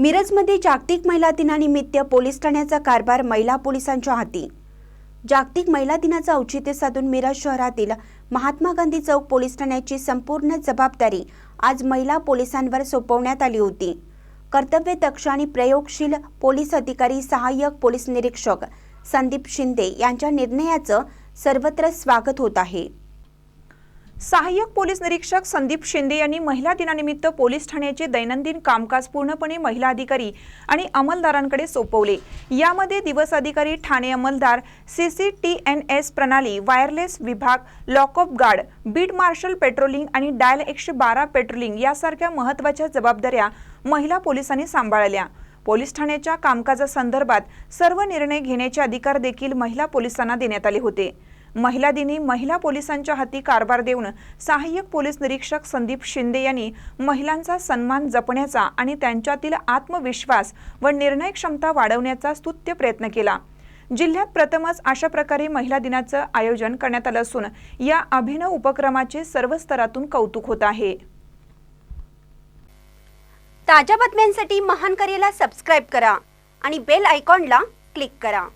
मिरजमध्ये जागतिक महिला दिनानिमित्त पोलीस ठाण्याचा कारभार महिला पोलिसांच्या हाती. जागतिक महिला दिनाचं औचित्य साधून मिरज शहरातील महात्मा गांधी चौक पोलीस ठाण्याची संपूर्ण जबाबदारी आज महिला पोलिसांवर सोपवण्यात आली होती. कर्तव्य दक्ष आणि प्रयोगशील पोलीस अधिकारी सहाय्यक पोलीस निरीक्षक संदीप शिंदे यांच्या निर्णयाचं सर्वत्र स्वागत होत आहे. सहाय्यक पोलीस निरीक्षक संदीप शिंदे यांनी महिला दिनानिमित्त पोलीस ठाण्याचे दैनंदिन कामकाज पूर्णपणे महिला अधिकारी आणि अंमलदारांकडे सोपवले. यामध्ये दिवस अधिकारी ठाणे अंमलदार एस प्रणाली वायरलेस विभाग lockup guard beat marshal patrolling आणि डायल एकशे बारा पेट्रोलिंग यासारख्या महत्त्वाच्या जबाबदाऱ्या महिला पोलिसांनी सांभाळल्या. पोलीस ठाण्याच्या कामकाजासंदर्भात सर्व निर्णय घेण्याचे अधिकार देखील महिला पोलिसांना देण्यात आले होते. महिला दिनी महिला पोलिसांच्या हाती कारभार देऊन सहाय्यक पोलीस निरीक्षक संदीप शिंदे यांनी महिलांचा सन्मान जपण्याचा आणि त्यांच्यातील आत्मविश्वास व निर्णय क्षमता वाढवण्याचा स्तुत्य प्रयत्न केला. जिल्ह्यात प्रथमच अशा प्रकारे महिला दिनाचं आयोजन करण्यात आलं असून या अभिनव उपक्रमाचे सर्व स्तरातून कौतुक होत आहे. ताज्या बातम्यांसाठी महान करेला सबस्क्राईब करा आणि बेल आयकॉनला क्लिक करा.